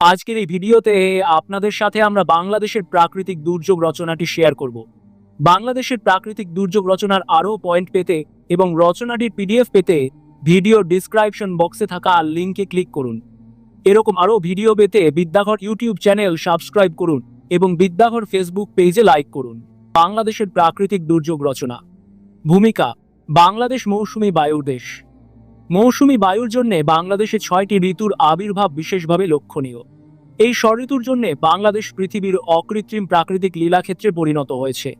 আজকের এই ভিডিওতে আপনাদের সাথে আমরা বাংলাদেশের প্রাকৃতিক দুর্যোগ রচনাটি শেয়ার করব। বাংলাদেশের প্রাকৃতিক দুর্যোগ রচনার আরও পয়েন্ট পেতে এবং রচনাটির পিডিএফ পেতে ভিডিও ডিসক্রিপশন বক্সে থাকা লিঙ্কে ক্লিক করুন। এরকম আরও ভিডিও পেতে বিদ্যাঘর ইউটিউব চ্যানেল সাবস্ক্রাইব করুন এবং বিদ্যাঘর ফেসবুক পেজে লাইক করুন। বাংলাদেশের প্রাকৃতিক দুর্যোগ রচনা। ভূমিকা, বাংলাদেশ মৌসুমি বায়ুর দেশ। মৌসুমী বায়ুর জন্য বাংলাদেশে ছয়টি ঋতুর আবির্ভাব বিশেষভাবে লক্ষণীয়। এই ঋতুর জন্য বাংলাদেশ পৃথিবীর অকৃত্রিম প্রাকৃতিক লীলাক্ষেত্রে পরিণত হয়েছে।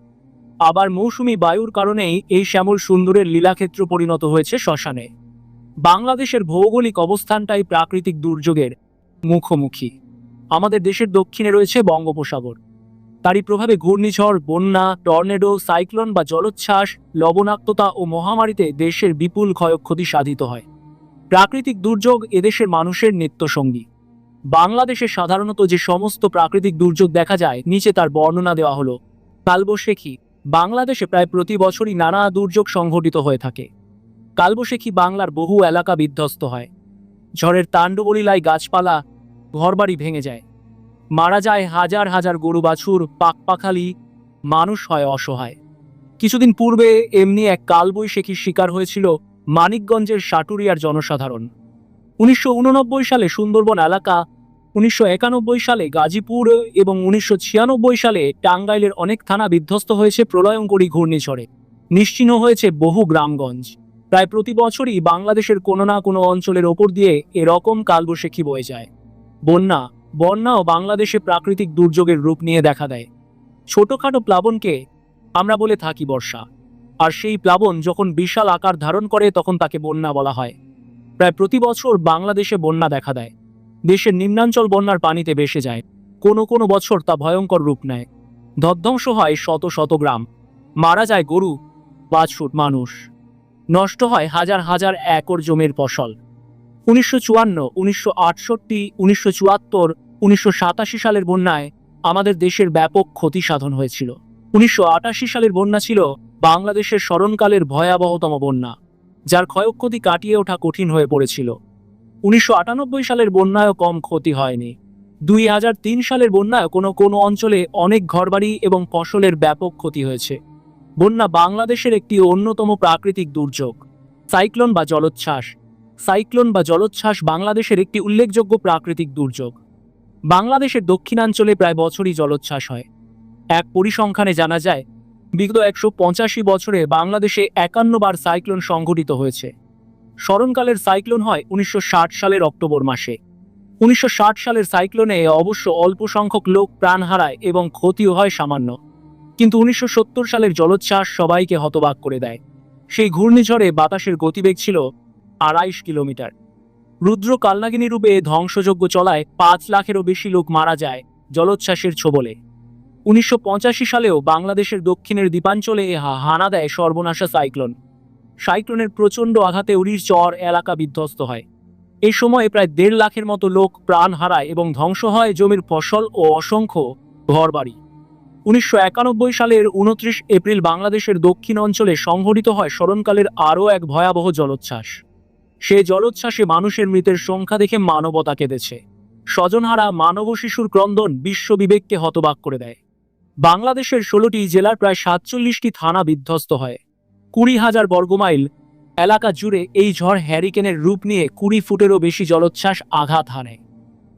আবার মৌসুমী বায়ুর কারণেই এই শ্যামল সুন্দরের লীলাক্ষেত্র পরিণত হয়েছে শ্মশানে। বাংলাদেশের ভৌগোলিক অবস্থানটাই প্রাকৃতিক দুর্যোগের মুখোমুখি। আমাদের দেশের দক্ষিণে রয়েছে বঙ্গোপসাগর। তারই প্রভাবে ঘূর্ণিঝড়, বন্যা, টর্নেডো, সাইক্লোন বা জলোচ্ছ্বাস, লবণাক্ততা ও মহামারীতে দেশের বিপুল ক্ষয়ক্ষতি সাধিত হয়। প্রাকৃতিক দুর্যোগ এদেশের মানুষের নিত্যসঙ্গী। বাংলাদেশে সাধারণত যে সমস্ত প্রাকৃতিক দুর্যোগ দেখা যায়, নিচে তার বর্ণনা দেওয়া হলো। কালবৈশাখী। বাংলাদেশে প্রায় প্রতি বছরই নানা দুর্যোগ সংঘটিত হয়ে থাকে। কালবৈশাখী বাংলার বহু এলাকা বিধ্বস্ত হয়। ঝড়ের তাণ্ডবলীলায় গাছপালা, ঘরবাড়ি ভেঙে যায়। মারা যায় হাজার হাজার গরু বাছুর, পাকপাখালি, মানুষ হয় অসহায়। কিছুদিন পূর্বে এমনি এক কালবৈশাখীর শিকার হয়েছিল মানিকগঞ্জের সাটুরিয়ার জনসাধারণ। উনিশশো উননব্বই সালে সুন্দরবন এলাকা, উনিশশো একানব্বই সালে গাজীপুর এবং উনিশশো ছিয়ানব্বই সালে টাঙ্গাইলের অনেক থানা বিধ্বস্ত হয়েছে প্রলয়ঙ্করী ঘূর্ণিঝড়ে। নিশ্চিহ্ন হয়েছে বহু গ্রামগঞ্জ। প্রায় প্রতি বছরই বাংলাদেশের কোনো না কোনো অঞ্চলের ওপর দিয়ে এরকম কালবৈশাখী বয়ে যায়। বন্যা বন্যাও বাংলাদেশে প্রাকৃতিক দুর্যোগের রূপ নিয়ে দেখা দেয়। ছোটখাটো প্লাবনকে আমরা বলে থাকি বর্ষা। আর সেই প্লাবন যখন বিশাল আকার ধারণ করে, তখন তাকে বন্যা বলা হয়। প্রায় প্রতি বছর বাংলাদেশে বন্যা দেখা দেয়। দেশের নিম্নাঞ্চল বন্যার পানিতে ভেসে যায়। কোনো কোনো বছর তা ভয়ঙ্কর রূপ নেয়। ধ্বংস হয় শত শত গ্রাম। মারা যায় গরু, বাছুর, মানুষ। নষ্ট হয় হাজার হাজার একর জমির ফসল। উনিশশো চুয়ান্ন, উনিশশো আটষট্টি, উনিশশো চুয়াত্তর, উনিশশো সাতাশি সালের বন্যায় আমাদের দেশের ব্যাপক ক্ষতি সাধন হয়েছিল। উনিশশো আটাশি সালের বন্যা ছিল বাংলাদেশের স্মরণকালের ভয়াবহতম বন্যা, যার ক্ষয়ক্ষতি কাটিয়ে ওঠা কঠিন হয়ে পড়েছিল। উনিশশো আটানব্বই সালের বন্যায়ও কম ক্ষতি হয়নি। দুই হাজার তিন সালের বন্যায় কোনো কোনো অঞ্চলে অনেক ঘরবাড়ি এবং ফসলের ব্যাপক ক্ষতি হয়েছে। বন্যা বাংলাদেশের একটি অন্যতম প্রাকৃতিক দুর্যোগ, সাইক্লোন বা জলোচ্ছ্বাস। সাইক্লোন বা জলোচ্ছ্বাস বাংলাদেশের একটি উল্লেখযোগ্য প্রাকৃতিক দুর্যোগ। বাংলাদেশের দক্ষিণাঞ্চলে প্রায় বছরই জলোচ্ছ্বাস হয়। এক পরিসংখ্যানে জানা যায়, বিগত একশো পঁচাশি বছরে বাংলাদেশে একান্ন বার সাইক্লোন সংঘটিত হয়েছে। স্মরণকালের সাইক্লোন হয় উনিশশো ষাট সালের অক্টোবর মাসে। উনিশশো ষাট সালের সাইক্লোনে অবশ্য অল্প সংখ্যক লোক প্রাণ হারায় এবং ক্ষতিও হয় সামান্য। কিন্তু উনিশশো সত্তর সালের জলোচ্ছ্বাস সবাইকে হতবাক করে দেয়। সেই ঘূর্ণিঝড়ে বাতাসের গতিবেগ ছিল আড়াইশ কিলোমিটার। রুদ্র কালনাগিনী রূপে ধ্বংসযজ্ঞ চলায় পাঁচ লাখেরও বেশি লোক মারা যায় জলোচ্ছ্বাসের ছোবলে। উনিশশো পঁচাশি সালেও বাংলাদেশের দক্ষিণের দ্বীপাঞ্চলে হানা দেয় সর্বনাশা সাইক্লোন। সাইক্লোনের প্রচণ্ড আঘাতে উড়ির চর এলাকা বিধ্বস্ত হয়। এই সময়ে প্রায় দেড় লাখের মতো লোক প্রাণ হারায় এবং ধ্বংস হয় জমির ফসল ও অসংখ্য ঘরবাড়ি। উনিশশো একানব্বই সালের উনত্রিশ এপ্রিল বাংলাদেশের দক্ষিণ অঞ্চলে সংঘটিত হয় স্মরণকালের আরও এক ভয়াবহ জলোচ্ছ্বাস। সে জলোচ্ছ্বাসে মানুষের মৃতের সংখ্যা দেখে মানবতা কেঁদেছে। স্বজনহারা মানব শিশুর ক্রন্দন বিশ্ব বিবেককে হতবাক করে দেয়। বাংলাদেশের ষোলোটি জেলার প্রায় সাতচল্লিশটি থানা বিধ্বস্ত হয়। কুড়ি হাজার বর্গমাইল এলাকা জুড়ে এই ঝড় হ্যারিকেনের রূপ নিয়ে কুড়ি ফুটেরও বেশি জলোচ্ছ্বাস আঘাত হানে।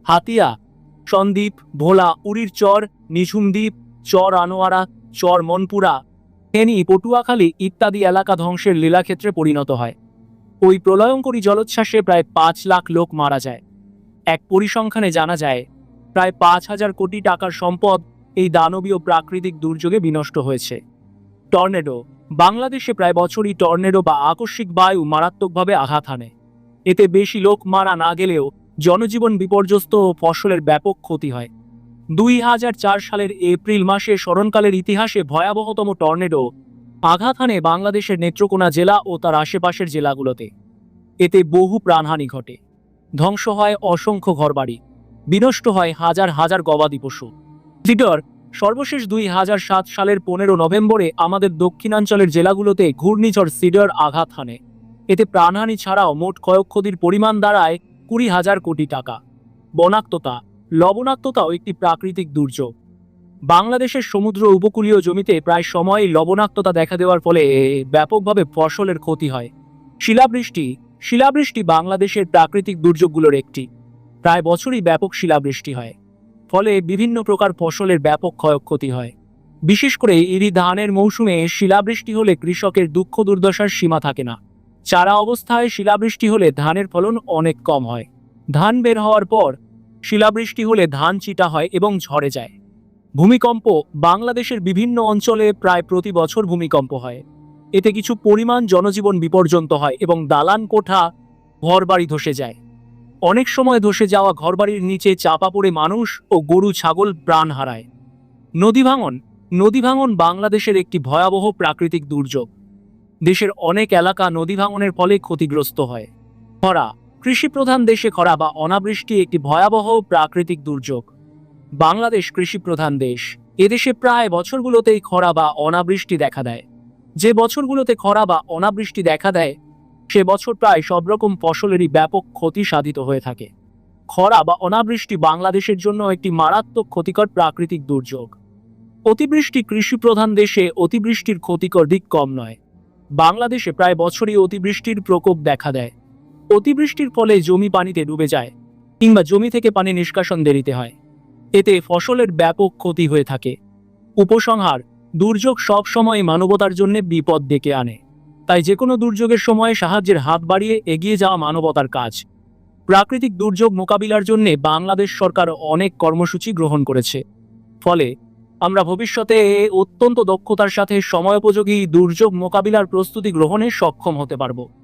হাতিয়া সন্দ্বীপ ভোলা, উড়ির চর, নিঝুমদ্বীপ, চর আনোয়ারা, চর মনপুরা, ফেনী, পটুয়াখালী ইত্যাদি এলাকা ধ্বংসের লীলাক্ষেত্রে পরিণত হয়। ওই প্রলয়ঙ্করী জলোচ্ছ্বাসে প্রায় পাঁচ লাখ লোক মারা যায়। এক পরিসংখ্যানে জানা যায়, প্রায় পাঁচ হাজার কোটি টাকার সম্পদ এই দানবীয় প্রাকৃতিক দুর্যোগে বিনষ্ট হয়েছে। টর্নেডো, বাংলাদেশে প্রায় বছরই টর্নেডো বা আকস্মিক বায়ু মারাত্মকভাবে আঘাত হানে। এতে বেশি লোক মারা না গেলেও জনজীবন বিপর্যস্ত ও ফসলের ব্যাপক ক্ষতি হয়। দুই হাজার চার সালের এপ্রিল মাসে স্মরণকালের ইতিহাসে ভয়াবহতম টর্নেডো আঘাত হানে বাংলাদেশের নেত্রকোনা জেলা ও তার আশেপাশের জেলাগুলোতে। এতে বহু প্রাণহানি ঘটে। ধ্বংস হয় অসংখ্য ঘরবাড়ি। বিনষ্ট হয় হাজার হাজার গবাদি পশু। লিডার সর্বশেষ দুই হাজার সাত সালের পনেরো নভেম্বরে আমাদের দক্ষিণাঞ্চলের জেলাগুলোতে ঘূর্ণিঝড় সিডার আঘাত হানে। এতে প্রাণহানি ছাড়াও মোট ক্ষয়ক্ষতির পরিমাণ দাঁড়ায় কুড়ি হাজার কোটি টাকা। বনাক্ততা, লবণাক্ততাও একটি প্রাকৃতিক দুর্যোগ। বাংলাদেশের সমুদ্র উপকূলীয় জমিতে প্রায় সময়ই লবণাক্ততা দেখা দেওয়ার ফলে ব্যাপকভাবে ফসলের ক্ষতি হয়। শিলাবৃষ্টি শিলাবৃষ্টি বাংলাদেশের প্রাকৃতিক দুর্যোগগুলোর একটি। প্রায় বছরই ব্যাপক শিলাবৃষ্টি হয়। ফলে বিভিন্ন প্রকার ফসলের ব্যাপক ক্ষয়ক্ষতি হয়। বিশেষ করে ইরি ধানের মৌসুমে শিলাবৃষ্টি হলে কৃষকের দুঃখ দুর্দশার সীমা থাকে না। চারা অবস্থায় শিলাবৃষ্টি হলে ধানের ফলন অনেক কম হয়। ধান বের হওয়ার পর শিলাবৃষ্টি হলে ধান চিটা হয় এবং ঝরে যায়। ভূমিকম্প বাংলাদেশের বিভিন্ন অঞ্চলে প্রায় প্রতি বছর ভূমিকম্প হয়। এতে কিছু পরিমাণ জনজীবন বিপর্যন্ত হয় এবং দালান কোঠা ঘরবাড়ি ধসে যায়। অনেক সময় ধসে যাওয়া ঘরবাড়ির নিচে চাপা পড়ে মানুষ ও গরু, ছাগল প্রাণ হারায়। নদী ভাঙন নদী ভাঙন বাংলাদেশের একটি ভয়াবহ প্রাকৃতিক দুর্যোগ। দেশের অনেক এলাকা নদী ভাঙনের ফলে ক্ষতিগ্রস্ত হয়। খরা কৃষি প্রধান দেশে খরা বা অনাবৃষ্টি একটি ভয়াবহ প্রাকৃতিক দুর্যোগ। বাংলাদেশ কৃষি প্রধান দেশ। এদেশে প্রায় বছরগুলোতেই খরা বা অনাবৃষ্টি দেখা দেয়। যে বছরগুলোতে খরা বা অনাবৃষ্টি দেখা দেয়, সে বছর প্রায় সব রকম ফসলেরই ব্যাপক ক্ষতি সাধিত হয়ে থাকে। খরা বা অনাবৃষ্টি বাংলাদেশের জন্য একটি মারাত্মক ক্ষতিকর প্রাকৃতিক দুর্যোগ। অতিবৃষ্টি কৃষি প্রধান দেশে অতিবৃষ্টির ক্ষতিকর দিক কম নয়। বাংলাদেশে প্রায় বছরই অতিবৃষ্টির প্রকোপ দেখা দেয়। অতিবৃষ্টির ফলে জমি পানিতে ডুবে যায়, কিংবা জমি থেকে পানি নিষ্কাশন দেরিতে হয়। এতে ফসলের ব্যাপক ক্ষতি হয়ে থাকে। উপসংহার, দুর্যোগ সব সময় মানবতার জন্য বিপদ ডেকে আনে। তাই যে কোনো দুর্যোগের সময় সাহায্যের হাত বাড়িয়ে এগিয়ে যাওয়া মানবতার কাজ। প্রাকৃতিক দুর্যোগ মোকাবিলার জন্য বাংলাদেশ সরকার অনেক কর্মসূচি গ্রহণ করেছে। ফলে, আমরা ভবিষ্যতে অত্যন্ত দক্ষতার সাথে সময়োপযোগী দুর্যোগ মোকাবিলার প্রস্তুতি গ্রহণে সক্ষম হতে পারব।